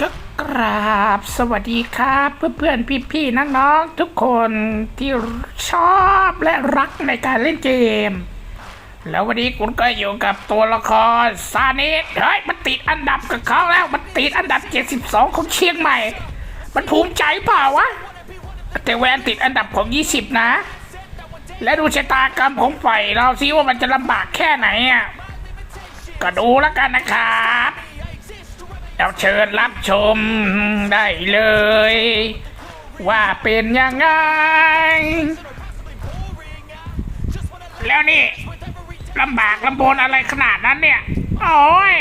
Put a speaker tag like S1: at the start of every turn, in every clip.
S1: ก็กราบสวัสดีครับ เพื่อนๆพี่ๆน้องๆทุกคนที่ชอบและรักในการเล่นเกม แล้ววันนี้คุณก็อยู่กับตัวละครซานิสเฮ้ยมันติดอันดับกับเขาแล้วมันติดอันดับ 72 ของเชียงใหม่ มันภูมิใจเปล่าวะแต่แวนติดอันดับของ 20 นะ และดูชะตากรรมของฝ่ายเราซิว่ามันจะลำบากแค่ไหนอะก็ดูแล้วกันนะครับ เราเชิญรับชมได้เลย ว่าเป็นยังไง แล้วนี่ลำบากลำบนอะไรขนาดนั้นเนี่ย โอ้ย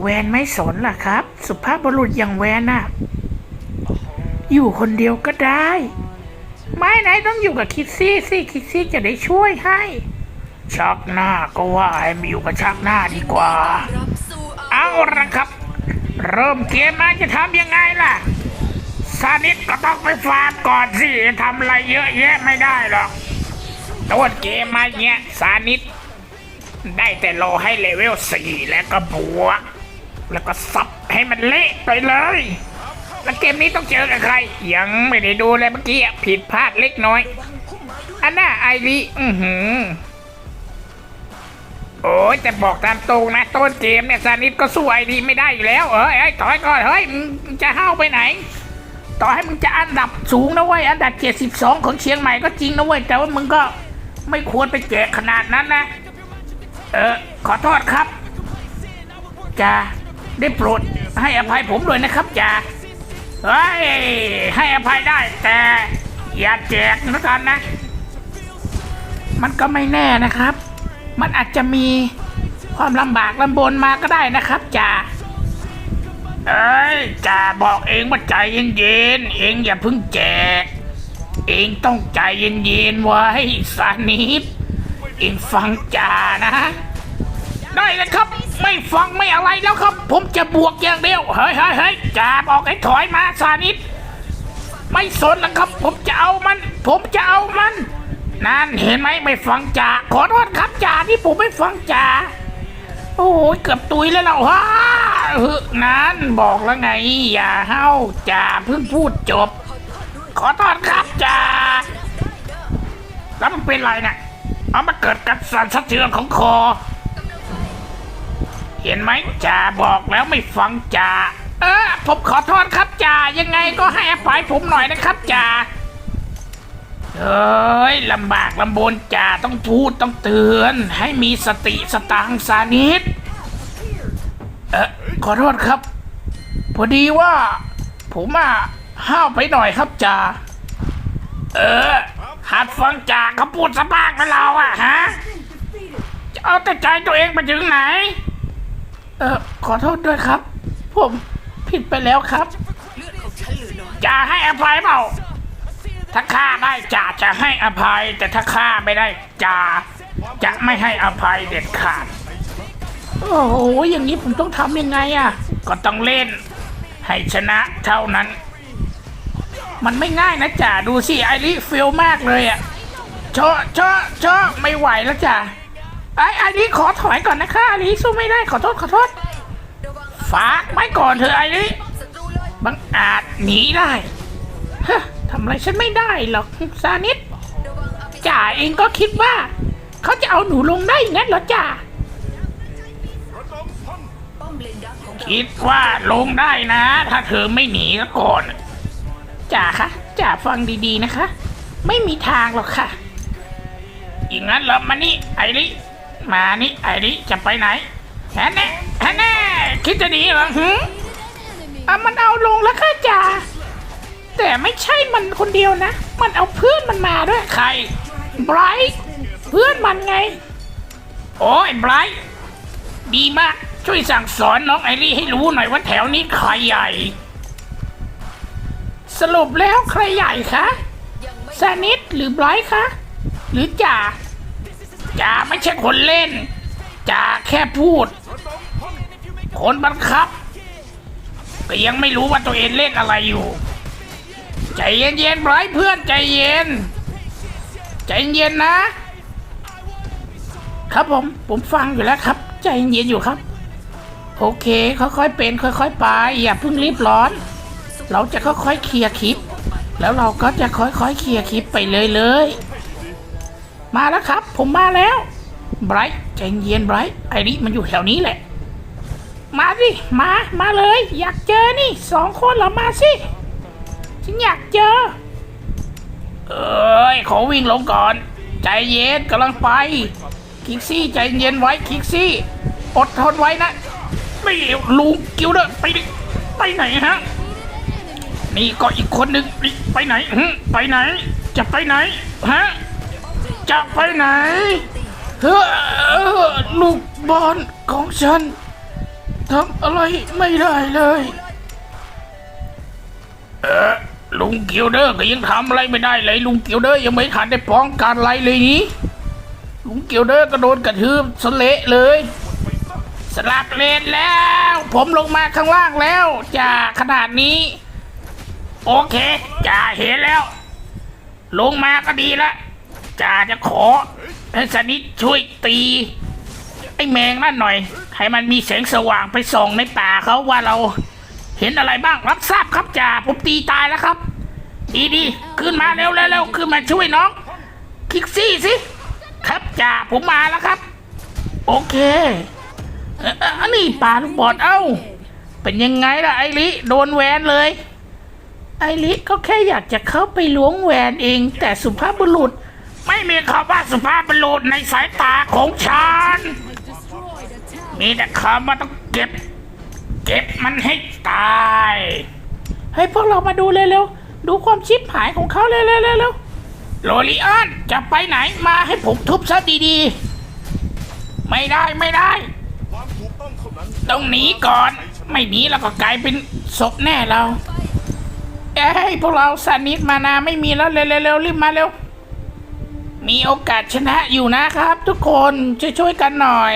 S1: แวนไม่สนล่ะครับ สุภาพบุรุษอย่างแวนน่ะ อยู่คนเดียวก็ได้ ไม่ไหนต้องอยู่กับคิดซี่สิคิดซี่จะได้ช่วยให้ ชักหน้าก็ว่าไอ้มิอยู่กับชักหน้าดีกว่า เอาละครับ เริ่มเกมมาจะทำยังไงล่ะซานิสก็ต้องไปฟาร์มก่อนสิทำอะไรเยอะแยะไม่ได้หรอกต้นเกมมาเนี้ยซานิสได้แต่รอให้เลเวลสี่แล้วก็บวก แล้วก็ซับให้มันเละไปเลย แล้วเกมนี้ต้องเจอกับใคร ยังไม่ได้ดูเลยเมื่อกี้ผิดพลาดเล็กน้อย อันน่าไอรีอือหือ โอ้ยแต่บอกตามตรงนะ ต้นเกมเนี่ยซานิสก็สู้ไอดีไม่ได้อยู่แล้วเอ้ยเอ้ถอยก่อนเฮ้ยมึงจะห้าวไปไหน ต่อให้มึงจะอันดับสูงนะเว้ยอันดับ 72 ของเชียงใหม่ก็จริงนะเว้ยแต่ว่ามึงก็ไม่ควรไปแจกขนาดนั้นนะ เออขอโทษครับจ่าได้โปรดให้อภัยผมด้วยนะครับจ่าเฮ้ยให้อภัยได้แต่อย่าแจกนะกันนะ มันก็ไม่แน่นะครับ มันอาจจะมีความลำบากลำบนมาก็ได้นะครับจ่าเอ้ยจ่าบอกเองว่าใจเย็นๆเองอย่าเพิ่งแจก เองต้องใจเย็นๆไว้สานิดเองฟังจ่านะ ได้เลยครับ ไม่ฟังไม่อะไรแล้วครับ ผมจะบวกอย่างเดียวเฮ้ยเฮ้ยเฮ้ยจ่าบอกให้ถอยมาสานิดไม่สนแล้วครับ ผมจะเอามัน ผมจะเอามัน นั่นเห็นไหมไม่ฟังจ่าขอโทษครับจ่าที่ผมไม่ฟังจ่าโอ้ยเกือบตุยแล้วเราฮ่านั่นบอกแล้วไง อย่าเฮ้าจ่าเพิ่งพูดจบ ขอโทษครับจ่าแล้วมันเป็นไรน่ะเอามาเกิดการสั่นสะเทือนของคอ เห็นไหมจ่าบอกแล้วไม่ฟังจ่าเออผมขอโทษครับจ่ายังไงก็ให้อภัยผมหน่อยนะครับจ่า เอ้ยลำบากลำบนจ่าต้องพูดต้องเตือน ให้มีสติสตังค์สานิดเออขอโทษครับ พอดีว่า ผมอะห้าวไปหน่อยครับจ่าเออหัดฟังจ่าเขาพูดสะบ้างนะเราอะฮะจะเอาแต่ใจตัวเองไปถึงไหน เออขอโทษด้วยครับ ผมผิดไปแล้วครับจ่าให้อภัยเปล่า ถ้าฆ่าได้จ่าจะให้อภัย แต่ถ้าฆ่าไม่ได้จ่าจะไม่ให้อภัยเด็ดขาด โอ้โหอย่างนี้ผมต้องทำยังไงอะ ก็ต้องเล่น ให้ชนะเท่านั้น มันไม่ง่ายนะจ่าดูสิไอริเฟลมากเลยอะเชาะเชาะเชาะไม่ไหวแล้วจ่าไอไอริขอถอยก่อนนะคะไอริสู้ไม่ได้ขอโทษขอโทษฝากไว้ก่อนเถอะไอริบังอาจหนีได้ฮะ ทำอะไรฉันไม่ได้หรอกซานิดจ่าเองก็คิดว่า เขาจะเอาหนูลงได้งั้นเหรอจ่าคิดว่าลงได้นะ ถ้าเธอไม่หนีซะก่อนจ่าคะจ่าฟังดีๆนะคะ ไม่มีทางหรอกค่ะอย่างนั้นเรอมานี่ไอริมานี่ไอริจะไปไหนแฮนแน่แฮนแน่คิดจะหนีเหรอหืมอะมันเอาลงแล้วค่ะจ่า แต่ไม่ใช่มันคนเดียวนะ มันเอาเพื่อนมันมาด้วยใครไบรท์เพื่อนมันไง โอ้ยไบรท์ดีมาก ช่วยสั่งสอนน้องไอรี่ให้รู้หน่อยว่าแถวนี้ใครใหญ่ สรุปแล้วใครใหญ่คะซานิดหรือไบรท์คะ หรือจ่าจ่าไม่ใช่คนเล่นจ่าแค่พูด คนบังคับ ก็ยังไม่รู้ว่าตัวเองเล่นอะไรอยู่ ใจเย็นๆไบรท์เพื่อนใจเย็น ใจเย็นนะ ครับผม ผมฟังอยู่แล้วครับ ใจเย็นอยู่ครับ โอเค ค่อยๆเป็น ค่อยๆไป อย่าเพิ่งรีบร้อน เราจะค่อยๆเคลียร์คลิป แล้วเราก็จะค่อยๆเคลียร์คลิปไปเลยเลยๆมาแล้วครับ ผมมาแล้วไบรท์ใจเย็นไบรท์ไอริมันอยู่แถวนี้แหละ มาสิมา มาเลย อยากเจอนี่สองคนเหรามาสิ ฉันอยากเจอ เอ้ย ขอวิ่งลงก่อน ใจเย็นกำลังไป คิกซี่ใจเย็นไว้คิกซี่ อดทนไว้นะ ไม่เร็วลุงกิ้วเด้อไปดิไปไหนฮะ นี่ก็อีกคนหนึ่งไปไหนไปไหน จะไปไหนฮะจะไปไหนเฮ้อเออลูกบอลของฉันทำอะไรไม่ได้เลย เออ ลุงเกิลเดอร์ก็ยังทำอะไรไม่ได้เลย ลุงเกิลเดอร์ยังไม่ทันได้ป้องกันอะไรเลยนี้ลุงเกิลเดอร์ก็โดนกระทืบสเละเลย สลับเลนแล้ว ผมลงมาข้างล่างแล้วจ่าขนาดนี้ โอเคจ่าเห็นแล้ว ลงมาก็ดีละจ่าจะขอให้สนิทช่วยตีไอ้แมงนั่นหน่อย ให้มันมีแสงสว่างไปส่องในป่าเขาว่าเราเห็นอะไรบ้างรับทราบครับจ่าผมตีตายแล้วครับ ดีดีขึ้นมาเร็วเร็วเร็วขึ้นมาช่วยน้อง คิกซี่สิ ครับจ่าผมมาแล้วครับ โอเคอ,อ,อ,อ,อนนี้ป่าลูกบอดเอ้า เป็นยังไงล่ะไอริโดนแหวนเลย ไอริก็แค่อยากจะเข้าไปล้วงแหวนเอง แต่สุภาพบุรุษ ไม่มีคำว่าสุภาพบุรุษในสายตาของฉัน มีแต่คำว่าต้องเก็บ เก็บมันให้ตาย ให้พวกเรามาดูเร็วๆ ดูความชิบหายของเขาเร็วๆๆๆโรลิออนจะไปไหนมาให้ผมทุบซะดีๆ ไม่ได้ไม่ได้
S2: ความถูกต้องเท่านั้น
S1: ต้องหนีก่อน ไม่หนีแล้วก็กลายเป็นศพแน่เรา เอ้ยพวกเราสานิทมานาไม่มีแล้วเร็วๆๆรีบมาเร็ว มีโอกาสชนะอยู่นะครับ ทุกคนช่วยๆกันหน่อย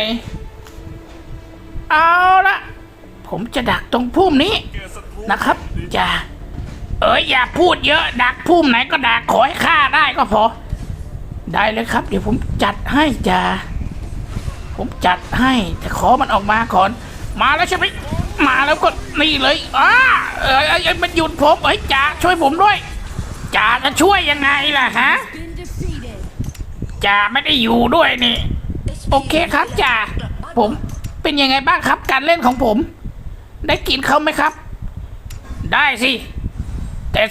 S1: เอาละผมจะดักตรงพุ่มนี้ นะครับจะ เอ้ยอย่าพูดเยอะ ดักพุ่มไหนก็ดักขอให้ฆ่าได้ก็พอ ได้เลยครับ เดี๋ยวผมจัดให้จ้าผมจัดให้ แต่ขอมันออกมาก่อน มาแล้วใช่ไหมมาแล้วก็นี่เลยอ้าเอ้ยเอ้ยเอ้มันหยุดผมเอ้ยจ่าช่วยผมด้วยจ่าจะช่วยยังไงล่ะฮะจ่าไม่ได้อยู่ด้วยนี่ โอเคครับจ่าผมเป็นยังไงบ้างครับการเล่นของผม ได้กินเขาไหมครับ ได้สิ แต่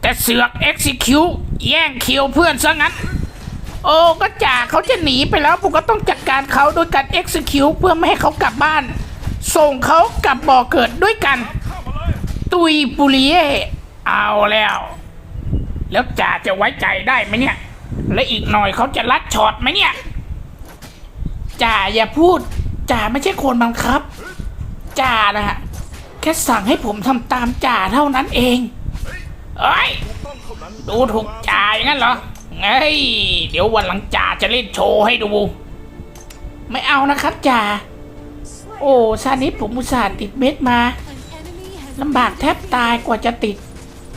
S1: แต่เสือก execute แย่งคิวเพื่อนซะงั้น โอ้ก็จ่าเขาจะหนีไปแล้วผมก็ต้องจัดการเขาโดยการ execute เพื่อไม่ให้เขากลับบ้าน ส่งเขากลับบ่อเกิดด้วยกัน ตุยปุริเยเอาแล้ว แล้วจ่าจะไว้ใจได้ไหมเนี่ย และอีกหน่อยเขาจะลัดช็อตไหมเนี่ยจ่าอย่าพูดจ่าไม่ใช่คนบังคับจ่านะฮะแค่สั่งให้ผมทำตามจ่าเท่านั้นเอง เอ้ย ดูถูกจ่าอย่างนั้นเหรอเอ้ย เดี๋ยววันหลังจ่าจะเล่นโชว์ให้ดู ไม่เอานะครับจ่า โอ้ซานิสผมอุตส่าห์ติดเม็ดมาลำบากแทบตายกว่าจะติด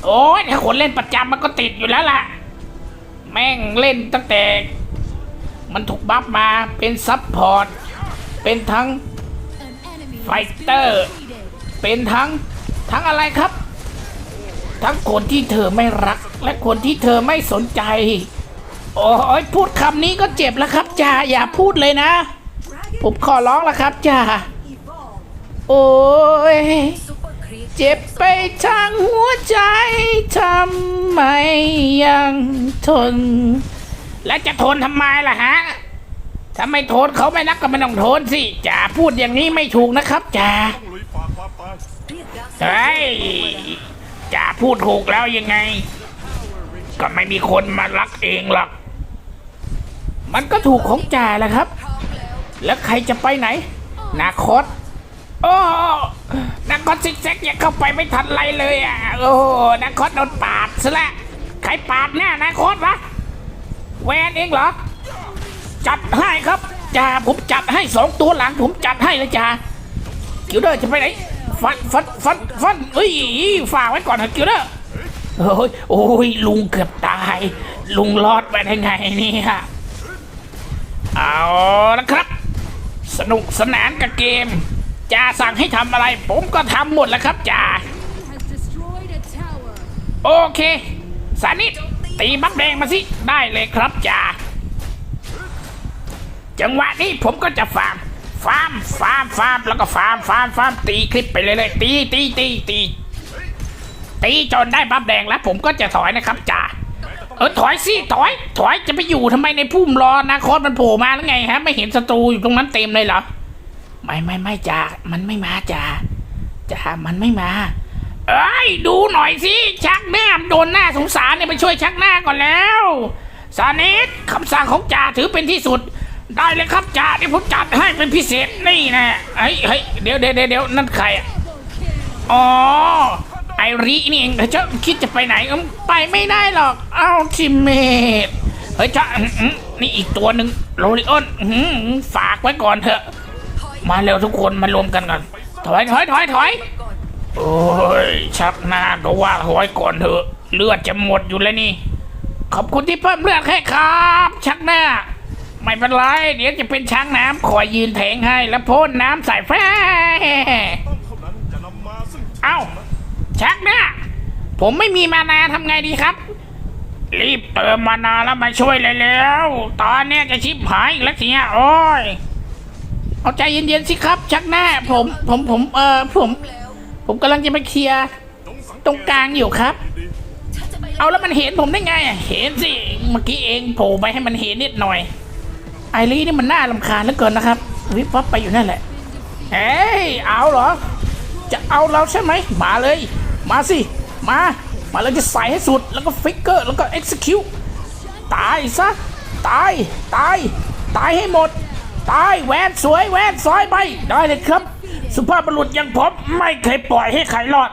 S1: โอ้ยถ้าคนเล่นประจำมันก็ติดอยู่แล้วล่ะ แม่งเล่นตั้งแต่ มันถูกบัฟมาเป็นซับพอร์ต เป็นทั้ง
S3: an enemy has been
S1: Fighter.
S3: defeated.
S1: เป็นทั้งทั้งอะไรครับ ทั้งคนที่เธอไม่รัก และคนที่เธอไม่สนใจ โอ้ยพูดคำนี้ก็เจ็บแล้วครับจ่าอย่าพูดเลยนะ ผมขอร้องแล้วครับจ่าโอ้ยเจ็บไปทั้งหัวใจทำไมยังทน และจะทนทำไมล่ะฮะถ้าไม่ทนเขาไม่นักก็ไม่ต้องทนสิจ่าพูดอย่างนี้ไม่ถูกนะครับจ่า
S2: ต้องลุยฝ่าความตาย
S1: เฮ้ยจ่า พูดถูกแล้วยังไง ก็ไม่มีคนมารักเองหรอก มันก็ถูกของจ่าแหละครับ แล้วใครจะไปไหน นาคตโอ้นาคตซิกแซกยังเข้าไปไม่ทันไรเลยอะ โอ้นาคตโดนปาดซะและ้วใครปาดแน่นาคตวะแวนเองเหรอ จัดให้ครับจ่าผมจัดให้สองตัวหลังผมจัดให้เลยจ่ากิลเดอร์จะไปไหน ฟันฟันฟันฟันเอ้ยฝากไว้ก่อนเถอะกิลเดอร์โอ้ยโอ้ยลุงเกือบตาย ลุงรอดไปได้ไงเนี่ยเอาละครับ สนุกสนานกับเกมจ่าสั่งให้ทำอะไร ผมก็ทำหมดแล้วครับจ่า
S3: Has destroyed a tower.
S1: โอเค สานิทตีบักแดงมาสิ ได้เลยครับจ่าจังหวะนี้ผมก็จะฟาร์ม ฟาร์มฟาร์มฟาร์มแล้วก็ฟาร์มฟาร์มฟาร์มตีคลิปไปเลยเลยตีตีตีตีตีจนได้บัฟแดงแล้ว ผมก็จะถอยนะครับจ่าเออถอยสิถอย ถอยจะไปอยู่ทำไมในพุ่มรอนาคตมันโผล่มาแล้วไงฮะ ไม่เห็นศัตรูอยู่ตรงนั้นเต็มเลยเหรอไม่ไม่ไม่จ่ามันไม่มาจ่าจ่ามันไม่มา เอ้ยดูหน่อยสิชักหน้าโดนหน้าสงสารเนี่ยไปช่วยชักหน้าก่อนแล้วสานิทคำสั่งของจ่าถือเป็นที่สุด ได้เลยครับจ่าที่ผมจัดให้เป็นพิเศษนี่นะเฮ้ยเฮ้ยเดี๋ยวเดี๋ยวเดี๋ยวนั่นใครอะอ๋อไอรินี่เองเจ้าคิดจะไปไหนอืมไปไม่ได้หรอกเอาทิเมทเฮ้ยเจ้านี่อีกตัวหนึ่งโรลิออนหือฝากไว้ก่อนเถอะ มาเร็วทุกคนมารวมกันก่อนถอยถอยถอยถอยโอ้ยชักหน้าก็ว่าถอยก่อนเถอะ เลือดจะหมดอยู่แล้วนี่ ขอบคุณที่เพิ่มเลือดให้ครับ ชักหน้า ไม่เป็นไรเดี๋ยวจะเป็นช้างน้ำคอยยืนแทงให้แล้วพ่นน้ำใส่แฟ
S2: เอ้า
S1: ชักหน้าผมไม่มีมานาทำไงดีครับ รีบเติมมานาแล้วมาช่วยเลยแล้ว ตอนนี้จะชิบหายอีกแล้วสิเนี่ยโอ้ย เอาใจเย็นๆสิครับ ชักหน้า ผมผมผมเออผม ผมกำลังจะไปเคลียร์
S2: ต
S1: รงกลางอยู่ครับ เอาแล้วมันเห็นผมได้ไง เห็นสิ เมื่อกี้เองโผล่ไปให้มันเห็นนิดหน่อย ไอรีนี่มันน่ารำคาญเหลือเกินนะครับ วิบวับไปอยู่นั่นแหละเฮ้ยเอาเหรอ จะเอาเราใช่ไหม มาเลย มาสิ มา มาเราจะใส่ให้สุด แล้วก็ฟิกเกอร์ แล้วก็ execute ตายซะ ตาย ตาย ตายให้หมด ตายแหวนสวยแหวนซอยไป ได้เลยครับ สุภาพบุรุษอย่างผมไม่เคยปล่อยให้ใครรอด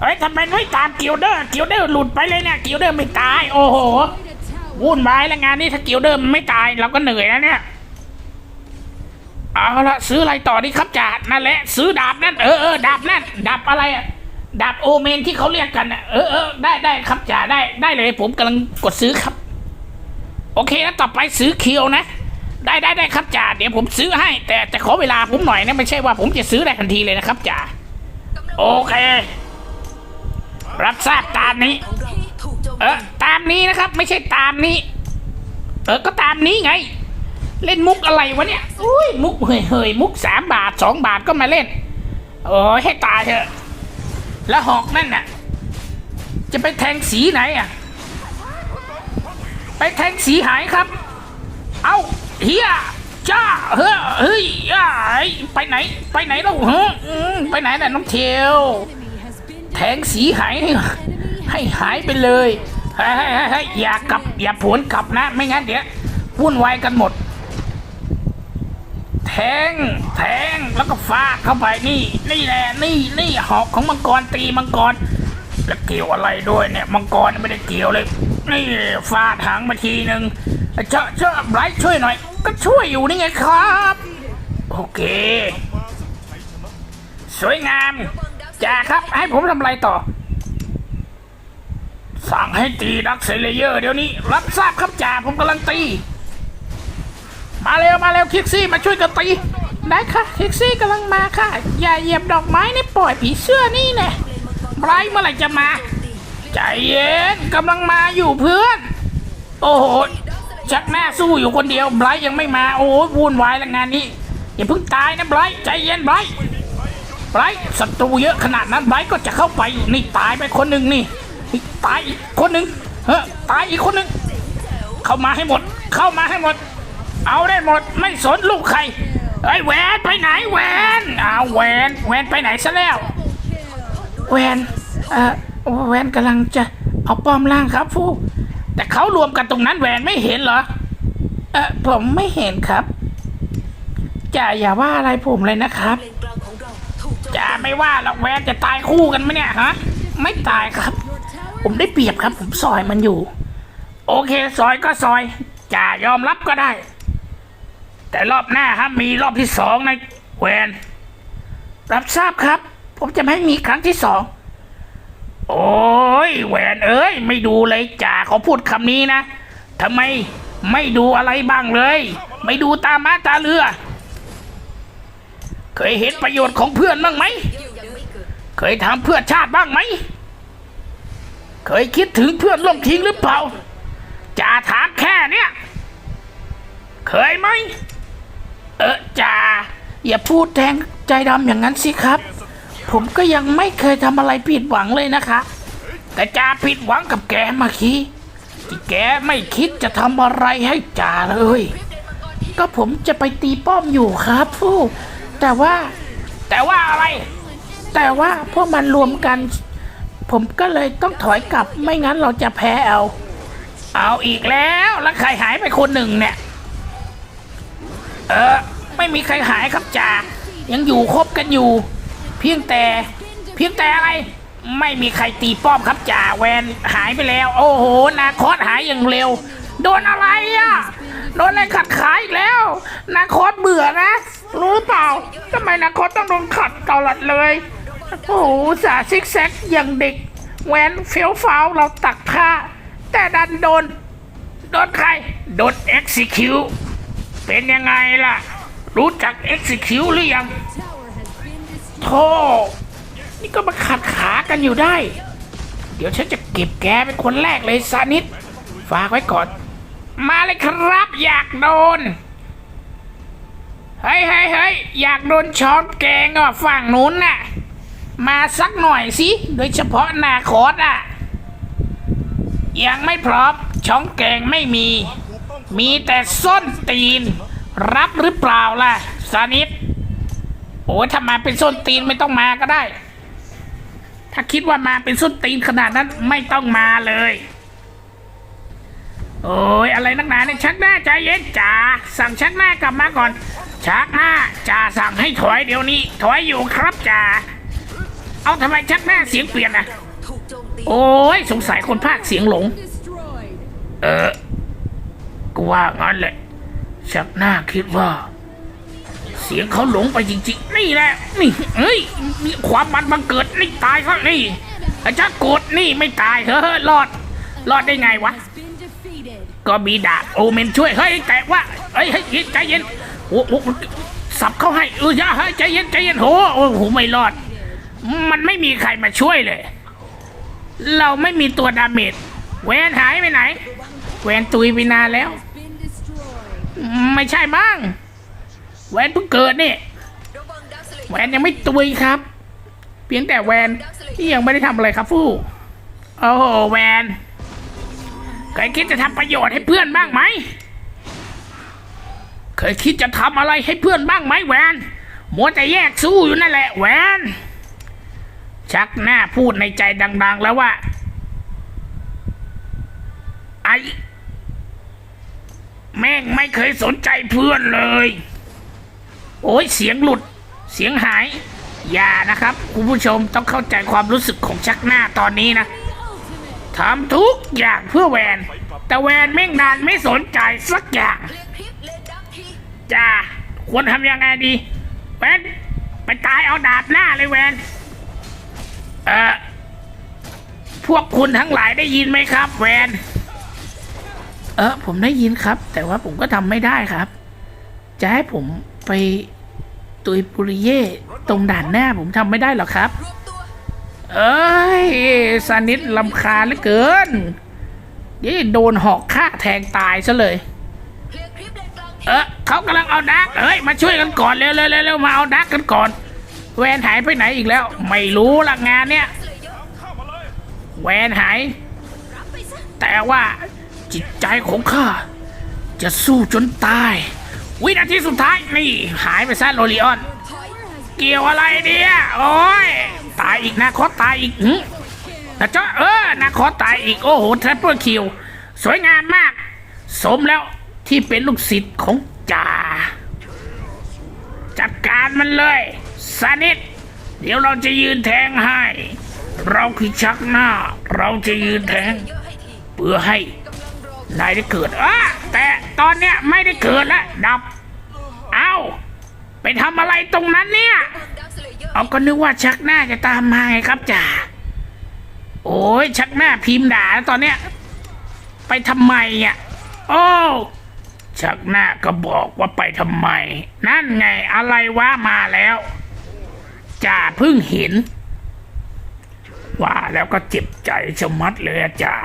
S1: เฮ้ยทำไมไม่ตามกิลเดอร์ กิลเดอร์หลุดไปเลยเนี่ย กิลเดอร์ไม่ตาย โอ้โห วุ่นวายแล้วงานนี้ถ้ากิลเดอร์มันไม่ตายเราก็เหนื่อยแล้วเนี่ย เอาละซื้ออะไรต่อดีครับจ่านั่นแหละ ซื้อดาบนั่นเออเออดาบนั่นดาบอะไรอะดาบโอเมนที่เขาเรียกกันอะเออเออได้ได้ครับจ่าได้ได้เลย ผมกำลังกดซื้อครับ โอเคแล้วต่อไปซื้อเคียวนะ ได้ได้ได้ครับจ่าเดี๋ยวผมซื้อให้ แต่แต่ขอเวลาผมหน่อยนะไม่ใช่ว่าผมจะซื้อได้ทันทีเลยนะครับจ่าโอเค รับทราบตามนี้ เออตามนี้นะครับ ไม่ใช่ตามนี้ เออก็ตามนี้ไง เล่นมุกอะไรวะเนี่ยอุ้ยมุกเฮยเฮยมุกสามบาทสองบาทก็มาเล่นโอ้ยให้ตายเถอะ แล้วหอกนั่นน่ะ จะไปแทงสีไหนอะ ไปแทงสีหายครับ เอาเฮียจ้าเฮ้ยเฮ้ยไปไหน ไปไหนแล้วเฮ้ยไปไหนน่ะน้องเทลแทงสีหาย ให้หายไปเลยเฮ้ยเฮ้ยเฮ้อย่ากลับ อย่าผวนกลับนะ ไม่งั้นเดี๋ยววุ่นวายกันหมด แทง แทง แล้วก็ฟาดเข้าไปนี่ นี่แหละ นี่ นี่หอกของมังกรตีมังกร แล้วเกี่ยวอะไรด้วยเนี่ย มังกรไม่ได้เกี่ยวเลย นี่ฟาดหางมาทีหนึ่งเจ้าเจ้าไบรท์ช่วยหน่อย ก็ช่วยอยู่นี่ไงครับ โอเค สวยงามจ่าครับ ให้ผมทำอะไรต่อ สั่งให้ตีดักเซเลเยอร์เดี๋ยวนี้ รับทราบครับจ่าผมกำลังตี มาเร็วมาเร็วคิกซี่มาช่วยกันตี ได้ค่ะคิกซี่กำลังมาค่ะ อย่าเหยียบดอกไม้ในปล่อยผีเสื้อนี่แน่ไบรท์เมื่อไหร่จะมา ใจเย็นกำลังมาอยู่เพื่อน โอ้โหชักหน้าสู้อยู่คนเดียวไบรท์ยังไม่มาโอ้ยวุ่นวายแล้วงานนี้อย่าเพิ่งตายนะไบรท์ใจเย็นไบรท์ไบรท์ศัตรูเยอะขนาดนั้นไบรท์ก็จะเข้าไปนี่ตายไปคนหนึ่งนี่นี่ ตายอีกคนหนึ่งเฮ้อตายอีกคนหนึ่งเข้ามาให้หมด เข้ามาให้หมด เอาได้หมดไม่สนลูกใครไอ้แหวนไปไหนแหวนอ้าวแหวนแหวนไปไหนซะแล้วแหวนเอ่อแหวนกำลังจะเอาป้อมล่างครับฟูแต่เขารวมกันตรงนั้นแหวนไม่เห็นเหรอเออผมไม่เห็นครับจ่าอย่าว่าอะไรผมเลยนะครับจะไม่ว่าหรอกแหวนจะตายคู่กันไหมเนี่ยฮะไม่ตายครับ ผมได้เปรียบครับ ผมซอยมันอยู่ โอเค ซอยก็ซอยจ่ายอมรับก็ได้ แต่รอบหน้าครับ มีรอบที่สองในแวนรับทราบครับ ผมจะไม่มีครั้งที่สองโอ้ยแหวนเอ้ย ไม่ดูเลยจ่าเขาพูดคำนี้นะทำไมไม่ดูอะไรบ้างเลย ไม่ดูตามาตาเรือ เคยเห็นประโยชน์ของเพื่อนบ้างไหม เคยทำเพื่อชาติบ้างไหม เคยคิดถึงเพื่อนร่วมทิ้งหรือเปล่าจ่าถามแค่เนี้ยเคยไหมเออจ่าอย่าพูดแทงใจดำอย่างนั้นสิครับ ผมก็ยังไม่เคยทำอะไรผิดหวังเลยนะคะ แต่จ่าผิดหวังกับแกเมื่อกี้ที่แกไม่คิดจะทำอะไรให้จ่าเลย ก็ผมจะไปตีป้อมอยู่ครับผู้แต่ว่า แต่ว่าอะไร แต่ว่าพวกมันรวมกัน ผมก็เลยต้องถอยกลับไม่งั้นเราจะแพ้เอา เอาอีกแล้วแล้วใครหายไปคนหนึ่งเนี่ย เออ ไม่มีใครหายครับจ่ายังอยู่ครบกันอยู่ เพียงแต่ เพียงแต่อะไร ไม่มีใครตีป้อมครับจ่าแวนหายไปแล้ว โอ้โห นาคอสหายอย่างเร็ว โดนอะไรอะโดนอะไรขัดขาอีกแล้ว นาคอสเบื่อนะ รู้เปล่าทำไมนาคอสต้องโดนขัดตลอดเลย โอ้โหสาซิกแซกอย่างเด็กแหวนเฟี้ยวฟ้าวเราตักผ้า แต่ดันโดน โดนใคร โดน execute เป็นยังไงล่ะ รู้จัก execute หรือยังโธ่นี่ก็มาขัดขากันอยู่ได้ เดี๋ยวฉันจะเก็บแกเป็นคนแรกเลยซานิดฝากไว้ก่อน มาเลยครับอยากโดนเฮ้ยเฮ้ยเฮ้ยอยากโดนช้อนแกงอะฝั่งนู้นน่ะ มาสักหน่อยสิ โดยเฉพาะนาคอสอะ ยังไม่พร้อมช้องแกงไม่มี มีแต่ส้นตีน รับหรือเปล่าล่ะซานิดโอ้ยถ้ามาเป็นส้นตีนไม่ต้องมาก็ได้ ถ้าคิดว่ามาเป็นส้นตีนขนาดนั้นไม่ต้องมาเลย โอ้ยอะไรนักหนาเนี่ยชักหน้าใจเย็นจ่าสั่งชักหน้ากลับมาก่อนชักหน้าจ่าสั่งให้ถอยเดี๋ยวนี้ ถอยอยู่ครับจ่า เอาทำไมชักหน้าเสียงเปลี่ยนอะ โอ้ยสงสัยคนภาคเสียงหลง เออ กูว่างั้นแหละ ชักหน้าคิดว่า เสียงเขาหลงไปจริงๆ นี่แหละ นี่เฮ้ยมีความมันบังเกิดนี่ตายซะนี่ไอชักโกดนี่ไม่ตายเฮ้ยรอด รอดได้ไงวะ ก็มีดาบโอเมนช่วย เฮ้ยแต่ว่าเฮ้ยเฮ้ยใจเย็นโอ้โหสับเข้าให้เอออย่าเฮ้ยใจเย็นใจเย็นโหโอ้โหไม่รอด มันไม่มีใครมาช่วยเลย เราไม่มีตัวดาเมจแวนหายไปไหน แวนตุยไปนานแล้ว ไม่ใช่มั้งแวนเพิ่งเกิดนี่ แวนยังไม่ตุยครับ เพียงแต่แวนที่ยังไม่ได้ทำอะไรครับฟู่โอ้โหแวนเคยคิดจะทำประโยชน์ให้เพื่อนบ้างไหม เคยคิดจะทำอะไรให้เพื่อนบ้างไหมแวนมัวแต่แยกสู้อยู่นั่นแหละแวน ชักหน้าพูดในใจดัง ๆ แล้วว่า ไอแม่งไม่เคยสนใจเพื่อนเลย โอ้ยเสียงหลุด เสียงหาย อย่านะครับ คุณผู้ชมต้องเข้าใจความรู้สึกของชักหน้าตอนนี้นะทำทุกอย่างเพื่อแวน แต่แวนแม่งนานไม่สนใจสักอย่าง จ้าควรทำยังไงดี แวน ไปตายเอาดาบหน้าเลยแวน เออพวกคุณทั้งหลายได้ยินไหมครับ แวน เออผมได้ยินครับ แต่ว่าผมก็ทำไม่ได้ครับ จะให้ผมไปตุยปุริเย่ตรงด่านหน้าผมทำไม่ได้หรอกครับ เอ้ยซานิดลำคาญเหลือเกินยี่โดนหอกฆ่าแทงตายซะเลย เออเขากำลังเอาดักเอ้ยมาช่วยกันก่อนเร็วเร็วเร็วเร็วมาเอาดักกันก่อน แวนหายไปไหนอีกแล้ว ไม่รู้ละงานเนี้ยแวนหาย แต่ว่าจิตใจของข้าจะสู้จนตาย วินาทีสุดท้ายนี่หายไปซะโรลิออน เกี่ยวอะไรเนี่ยโอ้ยตายอีกนะคอตายอีกหึนะเจ้าเออนาคอตายอีกโอ้โหทริปเปิลคิวสวยงามมาก สมแล้วที่เป็นลูกศิษย์ของจ่าจัดการมันเลย ซานิดเดี๋ยวเราจะยืนแทงให้ เราคือชักหน้า เราจะยืนแทง เพื่อให้นายได้เกิดอะแต่ตอนเนี้ยไม่ได้เกิดล้วดับ เอาไปทำอะไรตรงนั้นเนี่ย เอาก็นึกว่าชักหน้าจะตามมาไงครับจ่าโอ้ยชักหน้าพิมพ์ด่าแล้วตอนเนี้ย ไปทำไมอะโอ้ชักหน้าก็บอกว่าไปทำไม นั่นไงอะไรวะมาแล้ว จ่าเพิ่งเห็น ว่าแล้วก็เจ็บใจชะมัดเลยอะจ่า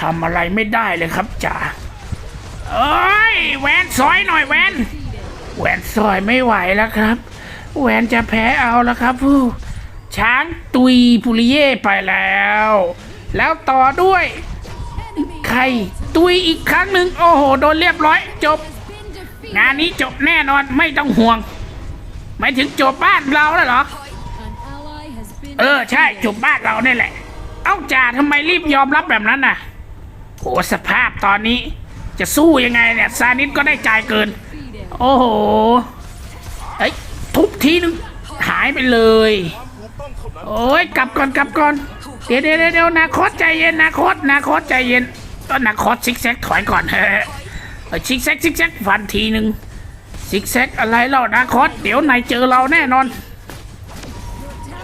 S1: ทำอะไรไม่ได้เลยครับจ่าเอ้ยแหวนซอยหน่อยแหวนแหวนซอยไม่ไหวแล้วครับแหวนจะแพ้เอาแล้วครับผู้ช้างตุยปุริเย่ไปแล้ว แล้วต่อด้วย
S3: Enemy
S1: ใครตุยอีกครั้งหนึ่งโอ้โห โดนเรียบร้อยจบ งานนี้จบแน่นอนไม่ต้องห่วง หมายถึงจบบ้านเราแล้วเหรอ เออใช่จบบ้านเราเนี่ยแหละ เอ้าจ่าทำไมรีบยอมรับแบบนั้นน่ะโหสภาพตอนนี้ จะสู้ยังไงเนี่ยซานิดก็ได้จ่ายเกิน โอ้โหเอ้ยทุบทีนึงหายไปเลย
S2: เท่านั้น
S1: โอ้ยกลับก่อนกลับก่อน เดี๋ยวเดี๋ยวเดี๋ยวนาคอสใจเย็นนาคอสนาคอสใจเย็นก็นาคอสซิกแซกถอยก่อนเฮ้ยซิกแซกซิกแซกฟันทีหนึ่ง ซิกแซกอะไรเล่านาคอสเดี๋ยวนายเจอเราแน่นอน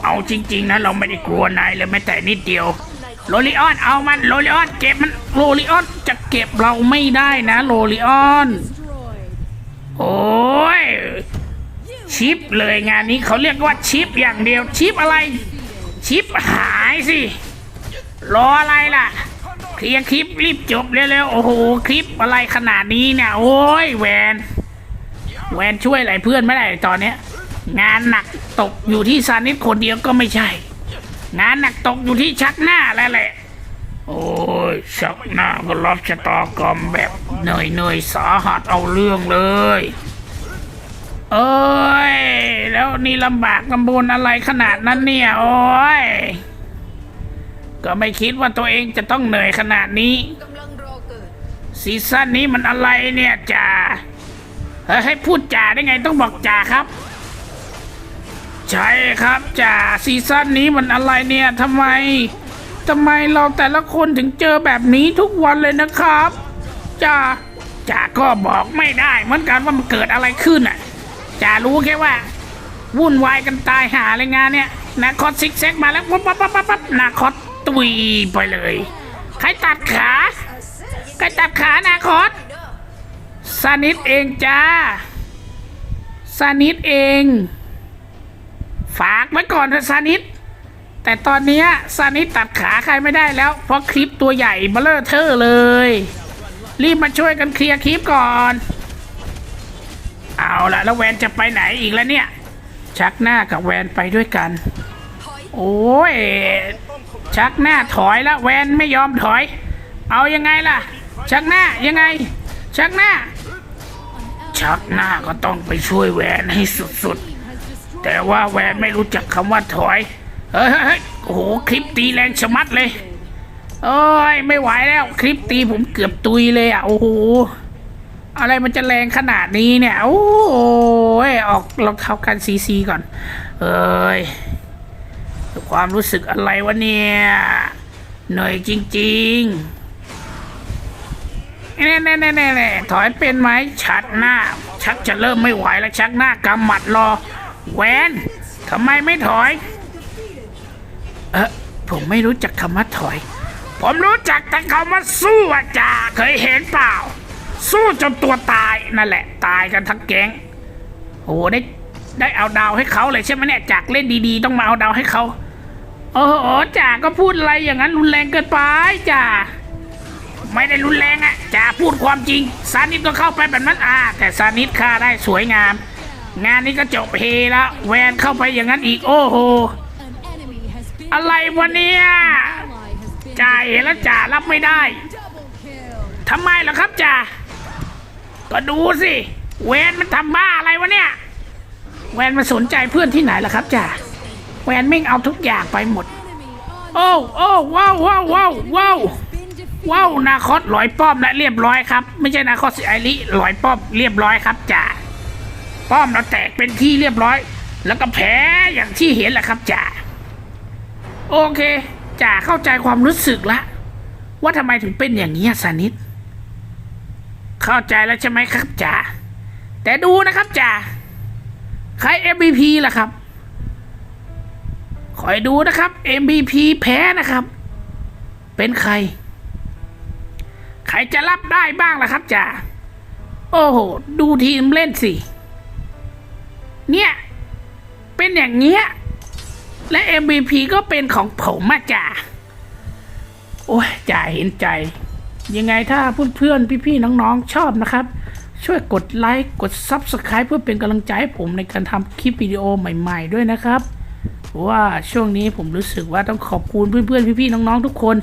S1: เอาจริง ๆนะเราไม่ได้กลัวนายเลยแม้แต่นิดเดียวโรลิออนเอามันโรลิออนเก็บมันโรลิออนจะเก็บเราไม่ได้นะโรลิออนโอ้ยชิปเลยงานนี้เขาเรียกว่าชิปอย่างเดียวชิปอะไร ชิปหายสิรออะไรล่ะเคลียร์คลิปรีบจบเร็วๆโอ้โหคลิปอะไรขนาดนี้เนี่ยโอ้ยแวน แวนช่วยอะไรเพื่อนไม่ได้ตอนเนี้ย งานหนักตกอยู่ที่ซานิสคนเดียวก็ไม่ใช่ งานหนักตกอยู่ที่ชักหน้าแล้วแหละ โอ้ยชักหน้าก็รับชะตากรรมแบบเหนื่อยเหนื่อยสาหัสเอาเรื่องเลย เอ้ย แล้วนี่ลำบากลำบนอะไรขนาดนั้นเนี่ย โอ้ย ก็ไม่คิดว่าตัวเองจะต้องเหนื่อยขนาดนี้ซีซั่นนี้มันอะไรเนี่ยจ่า เฮ้ยให้พูดจ่าได้ไงต้องบอกจ่าครับ ใช่ครับจ่าซีซั่นนี้มันอะไรเนี่ยทำไมทำไมเราแต่ละคนถึงเจอแบบนี้ทุกวันเลยนะครับจ่าจ่าก็บอกไม่ได้เหมือนกันว่ามันเกิดอะไรขึ้นอะจ่ารู้แค่ว่า วุ่นวายกันตายหาอะไรงานเนี่ยนาคอตซิกแซกมาแล้วปั๊บปั๊บปั๊บปั๊บปั๊บนาคอตตุยไปเลย ใครตัดขา ใครตัดขานาคอต ซานิดเองจ้าซานิดเอง ฝากไว้ก่อนเถอะซานิดแต่ตอนเนี้ยซานิดตัดขาใครไม่ได้แล้ว เพราะคลิปตัวใหญ่เบลเลอร์เทอร์เลย รีบมาช่วยกันเคลียร์คลิปก่อน เอาละแล้วแวนจะไปไหนอีกแล้วเนี่ย ชักหน้ากับแวนไปด้วยกัน โอ้ย ชักหน้าถอยแล้วแวนไม่ยอมถอย เอายังไงล่ะ ชักหน้ายังไง ชักหน้า ชักหน้าก็ต้องไปช่วยแวนให้สุดๆ แต่ว่าแวนไม่รู้จักคำว่าถอย เฮ้ยเฮ้ยโอ้โห คลิปตีแรงชะมัดเลยเอ้ยไม่ไหวแล้วคลิปตีผมเกือบตุยเลยอะ โอ้โห อะไรมันจะแรงขนาดนี้เนี่ย โอ้ยออกรองเท้ากันซีซีก่อน เอ้ยความรู้สึกอะไรวะเนี่ย เหนื่อยจริง ๆ แน่แน่แน่แน่ถอยเป็นไหมชัดหน้า ชักจะเริ่มไม่ไหวแล้วชักหน้ากำหมัดรอแหวนทำไมไม่ถอย เออผมไม่รู้จักคำว่าถอย ผมรู้จักแต่คำว่าสู้อะจ่าเคยเห็นเปล่า สู้จนตัวตายนั่นแหละ ตายกันทั้งแก๊งโอ้โหได้ได้เอาดาวให้เขาเลยใช่ไหมเนี่ยจากเล่นดีๆ ต้องมาเอาดาวให้เขาโอ้โหจ่าก็พูดอะไรอย่างนั้นรุนแรงเกินไปจ่า ไม่ได้รุนแรงอะจ่าพูดความจริง ซานิดก็เข้าไปแบบนั้นอ่าแต่ซานิดฆ่าได้สวยงาม งานนี้ก็จบเฮแล้ว แวนเข้าไปอย่างนั้นอีกโอ้โห อะไรวะเนี่ยจ่าเห็นแล้วจ่ารับไม่ได้ทำไมล่ะครับจ่าก็ดูสิแวนมันทำบ้าอะไรวะเนี่ยแวนมันสนใจเพื่อนที่ไหนล่ะครับจ่าแวนไม่งเอาทุกอย่างไปหมด โอ้โอ้ว้าวว้าวว้าว ว้าวนาคอสลอยป้อมและเรียบร้อยครับ ไม่ใช่นาคอสไอริลอยป้อมเรียบร้อยครับจ่าป้อมเราแตกเป็นที่เรียบร้อย แล้วก็แพ้อย่างที่เห็นแหละครับจ่าโอเคจ่าเข้าใจความรู้สึกละ ว่าทำไมถึงเป็นอย่างนี้สานิทเข้าใจแล้วใช่ไหมครับจ่าแต่ดูนะครับจ่าใคร MVP ล่ะครับคอยดูนะครับ MVP แพ้นะครับ เป็นใคร ใครจะรับได้บ้างล่ะครับจ่าโอ้โห ดูทีมเล่นสิ เนี่ย เป็นอย่างเงี้ย และ MVP ก็เป็นของผมอะจ่าโอ้ยจ่าเห็นใจ ยังไงถ้าเพื่อนๆ พี่ๆ น้องๆ ชอบนะครับ ช่วยกดไลค์ กด Subscribe เพื่อเป็นกำลังใจให้ผมในการทำคลิปวิดีโอใหม่ๆ ด้วยนะครับเพราะว่าช่วงนี้ผมรู้สึกว่าต้องขอบคุณเพื่อนๆ พี่ๆ น้องๆ ทุกคน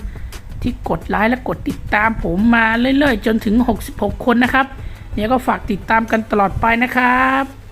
S1: ที่กดไลค์และกดติดตามผมมาเรื่อยๆ จนถึง 66 คนนะครับ เนี่ยก็ฝากติดตามกันตลอดไปนะครับ